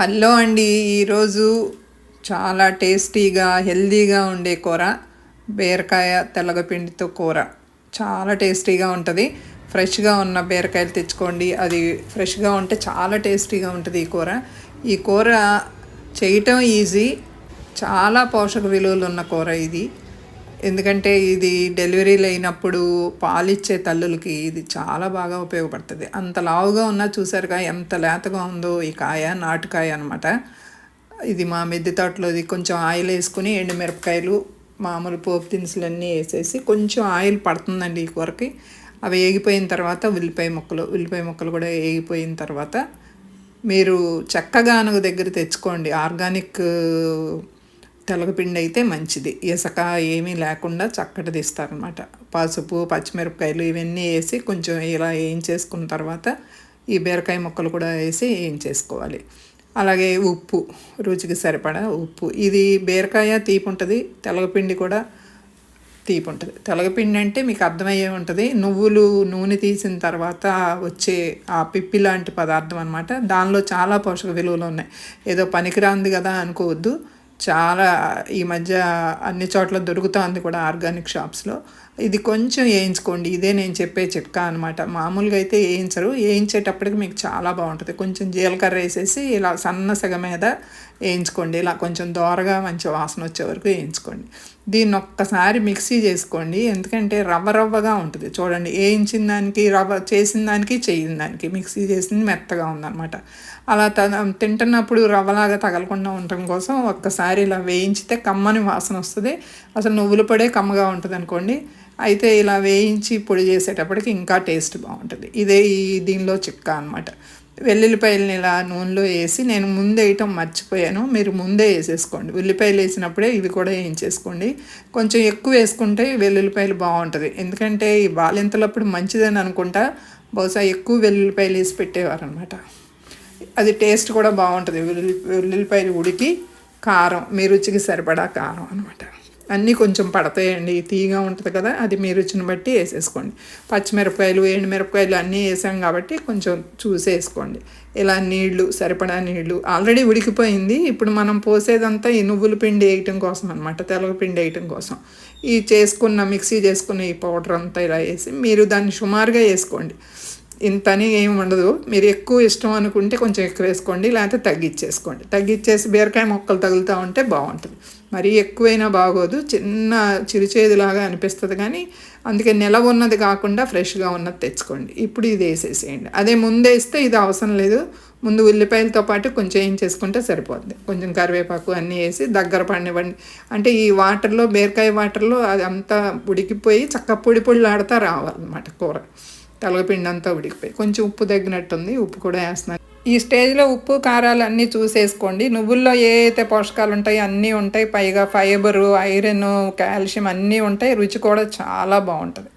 Hello అండి ఈరోజు చాలా టేస్టీగా హెల్దీగా ఉండే కూర బీరకాయ తెల్లగపిండితో కూర. చాలా టేస్టీగా ఉంటుంది. ఫ్రెష్గా ఉన్న బీరకాయలు తెచ్చుకోండి. అది ఫ్రెష్గా ఉంటే చాలా టేస్టీగా ఉంటుంది ఈ కూర. ఈ కూర చేయటం ఈజీ. చాలా పోషక విలువలు ఉన్న కూర ఇది. ఎందుకంటే ఇది డెలివరీలు అయినప్పుడు పాలిచ్చే తల్లులకి ఇది చాలా బాగా ఉపయోగపడుతుంది. అంత లావుగా ఉన్నా చూసారుగా ఎంత లేతగా ఉందో ఈ కాయ నాటుకాయ అనమాట ఇది మా మిద్దె తోటలోది కొంచెం ఆయిల్ వేసుకుని ఎండుమిరపకాయలు మామూలు పోపు దినుసులన్నీ వేసేసి కొంచెం ఆయిల్ పడుతుందండి ఈ కూరకి. అవి వేగిపోయిన తర్వాత ఉల్లిపాయ ముక్కలు ఉల్లిపాయ ముక్కలు కూడా వేగిపోయిన తర్వాత మీరు చెక్కగానుగ దగ్గర తెచ్చుకోండి. ఆర్గానిక్ తెలగపిండి అయితే మంచిది. ఇసక ఏమీ లేకుండా చక్కటిది ఇస్తారనమాట పసుపు పచ్చిమిరపకాయలు ఇవన్నీ వేసి కొంచెం ఇలా వేయించేసుకున్న తర్వాత ఈ బీరకాయ ముక్కలు కూడా వేసి వేయించేసుకోవాలి అలాగే ఉప్పు రుచికి సరిపడా ఉప్పు. ఇది బీరకాయ తీపి ఉంటుంది తెలగపిండి కూడా తీపి ఉంటుంది. తెలగపిండి అంటే మీకు అర్థమయ్యే ఉంటుంది నువ్వులు నూనె తీసిన తర్వాత వచ్చే ఆ పిప్పి లాంటి పదార్థం అనమాట దానిలో చాలా పోషక విలువలు ఉన్నాయి. ఏదో పనికిరాంది కదా అనుకోవద్దు. చాలా ఈ మధ్య అన్ని చోట్ల దొరుకుతుంది కూడా ఆర్గానిక్ షాప్స్లో. ఇది కొంచెం వేయించుకోండి ఇదే నేను చెప్పే చిట్కా అనమాట మామూలుగా అయితే వేయించరు వేయించేటప్పటికి మీకు చాలా బాగుంటుంది. కొంచెం జీలకర్ర వేసేసి ఇలా సన్న సగ మీద వేయించుకోండి. ఇలా కొంచెం దోరగా మంచి వాసన వచ్చే వరకు వేయించుకోండి. దీన్ని ఒక్కసారి మిక్సీ చేసుకోండి. ఎందుకంటే రవ్వ రవ్వగా ఉంటుంది. చూడండి వేయించిన దానికి రవ్వ చేసిన దానికి చేయిన దానికి మిక్సీ చేసింది మెత్తగా ఉందన్నమాట. అలా త తింటున్నప్పుడు రవ్వలాగా తగలకుండా ఉండటం కోసం ఒక్కసారి ఇలా వేయించితే కమ్మని వాసన వస్తుంది. అసలు నువ్వుల పొడే కమ్మగా ఉంటుంది అనుకోండి. అయితే ఇలా వేయించి పొడి చేసేటప్పటికి ఇంకా టేస్ట్ బాగుంటుంది. ఇదే ఈ దీనిలో చిక్క అనమాట వెల్లుల్లిపాయలని ఇలా నూనెలో వేసి నేను ముందే వేయటం మర్చిపోయాను. మీరు ముందే వేసేసుకోండి. ఉల్లిపాయలు వేసినప్పుడే ఇవి కూడా వేయించేసుకోండి. కొంచెం ఎక్కువ వేసుకుంటే వెల్లుల్లిపాయలు బాగుంటుంది. ఎందుకంటే ఈ బాలింతలప్పుడు మంచిదని అనుకుంటా బహుశా ఎక్కువ వెల్లుల్లిపాయలు వేసి పెట్టేవారు అనమాట అది టేస్ట్ కూడా బాగుంటుంది. వెల్లుల్లి వెల్లుల్లిపాయలు ఉడికి కారం మీ రుచికి సరిపడా కారం అనమాట అన్నీ కొంచెం పడతాయండి. తీగా ఉంటుంది కదా అది మీ రుచిని బట్టి వేసేసుకోండి. పచ్చిమిరపకాయలు ఎండుమిరపకాయలు అన్నీ వేసాం కాబట్టి కొంచెం చూసేసుకోండి. ఇలా నీళ్ళు సరిపడా నీళ్ళు ఆల్రెడీ ఉడికిపోయింది. ఇప్పుడు మనం పోసేదంతా ఈ నువ్వుల పిండి వేయటం కోసం అనమాట తెలగ పిండి వేయటం కోసం. ఈ చేసుకున్న మిక్సీ చేసుకున్న ఈ పౌడర్ అంతా ఇలా వేసి మీరు దాన్ని సుమారుగా వేసుకోండి. ఇంతని ఏమి ఉండదు. మీరు ఎక్కువ ఇష్టం అనుకుంటే కొంచెం ఎక్కువ వేసుకోండి లేకపోతే తగ్గించేసుకోండి తగ్గించేసి బీరకాయ మొక్కలు తగులుతూ ఉంటే బాగుంటుంది. మరీ ఎక్కువైనా బాగోదు. చిన్న చిరుచేదిలాగా అనిపిస్తుంది కానీ అందుకే నిలవ ఉన్నది కాకుండా ఫ్రెష్గా ఉన్నది తెచ్చుకోండి. ఇప్పుడు ఇది వేసేసేయండి. అదే ముందేస్తే ఇది అవసరం లేదు. ముందు ఉల్లిపాయలతో పాటు కొంచెం ఏం చేసుకుంటే సరిపోద్ది. కొంచెం కరివేపాకు అన్నీ వేసి దగ్గర పడినివ్వండి. అంటే ఈ వాటర్లో బీరకాయ వాటర్లో అది అంతా ఉడికిపోయి చక్క పొడి పొడిలాడుతూ రావాలన్నమాట కూర. తలగపిండి అంతా ఉడికిపోయి కొంచెం ఉప్పు తగ్గినట్టుంది ఉప్పు కూడా వేస్తున్నాను. ఈ స్టేజ్లో ఉప్పు కారాలు అన్నీ చూసేసుకోండి. నువ్వుల్లో ఏ అయితే పోషకాలు ఉంటాయి అన్నీ ఉంటాయి. పైగా ఫైబరు ఐరన్ కాల్షియం అన్నీ ఉంటాయి. రుచి కూడా చాలా బాగుంటుంది.